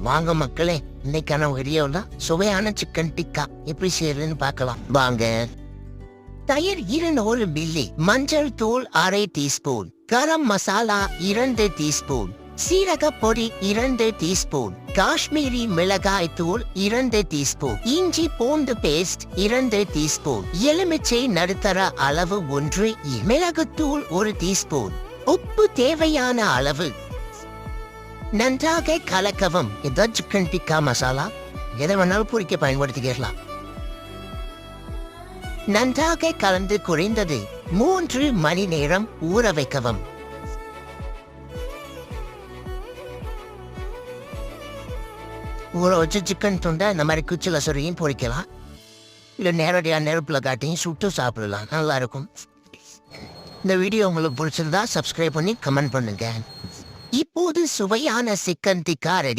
வாங்க மக்களே இன்னைக்கான வீடியோல சுவையான சிக்கன் டிக்கா எப்படி செய்யறதுன்னு பார்க்கலாம். வாங்க. தயிர் இருநூறு மில்லி மஞ்சள் தூள் அரை டீஸ்பூன் கரம் மசாலா இரண்டு டீஸ்பூன் சீரக பொடி இரண்டு டீஸ்பூன் காஷ்மீரி மிளகாய் தூள் இரண்டு டீஸ்பூன் இஞ்சி பூண்டு பேஸ்ட் இரண்டு டீஸ்பூன் எலுமிச்சை நடுத்தர அளவு ஒன்று மிளகுத்தூள் ஒரு டீஸ்பூன் உப்பு தேவையான அளவு நன்றாக கலக்கவும். இதான் சிக்கன் டிக்கா மசாலா எதை வேணாலும் பொரிக்க பயன்படுத்திக்கலாம் நன்றாக கலந்து குறைந்தது மூன்று மணி நேரம் ஊற வைக்கவும். ஊற வச்சு சிக்கன் துண்டை இந்த மாதிரி குச்சில சொருகியும் பொரிக்கலாம் இல்லை நேரடியாக நெருப்பில் காட்டியும் சுட்டு சாப்பிடலாம். நல்லா இருக்கும். இந்த வீடியோ உங்களுக்கு பிடிச்சிருந்தா சப்ஸ்கிரைப் பண்ணி கமெண்ட் பண்ணுங்க. இப்போது சுவையான சிக்கன் டிக்கா ரெடி